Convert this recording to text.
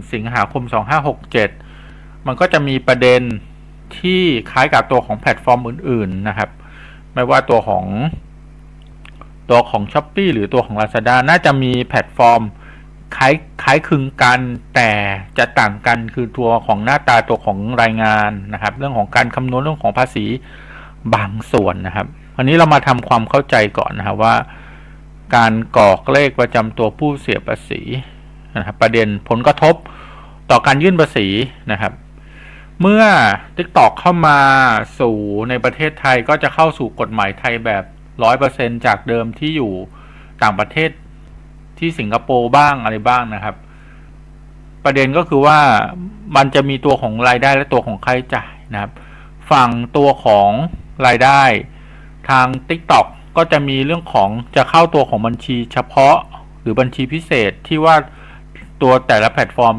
1 สิงหาคม 2567 มันก็จะมีประเด็นที่คล้ายกับตัวของแพลตฟอร์มอื่น ๆ นะครับ ไม่ว่าตัวของตัวของ s h อ p e e หรือตัวของ Lazada น่าจะมีแพลตฟอร์มคล้ายคล้ายคลึงกันแต่จะต่างกันคือตัวของหน้าตาตัวของรายงานนะครับ เรื่องของการคำนวณเรื่องของภาษีบางส่วนนะครับอันนี้เรามาทำความเข้าใจก่อนนะครับว่า การกรอกเลขประจำตัวผู้เสียภาษีนะครับประเด็นผลกระทบ ต่อการยื่นภาษีนะครับ เมื่อ TikTok เข้ามาสู่ในประเทศไทยก็จะเข้าสู่กฎหมายไทยแบบ100%จากเดิมที่อยู่ต่างประเทศที่สิงคโปร์บ้างอะไรบ้างนะครับ ประเด็นก็คือว่ามันจะมีตัวของรายได้และตัวของค่าใช้จ่ายนะครับ ฝั่งตัวของรายได้ทาง TikTok ก็จะมีเรื่องของจะเข้าตัวของบัญชีเฉพาะหรือบัญชีพิเศษที่ว่าตัวแต่ละแพลตฟอร์ม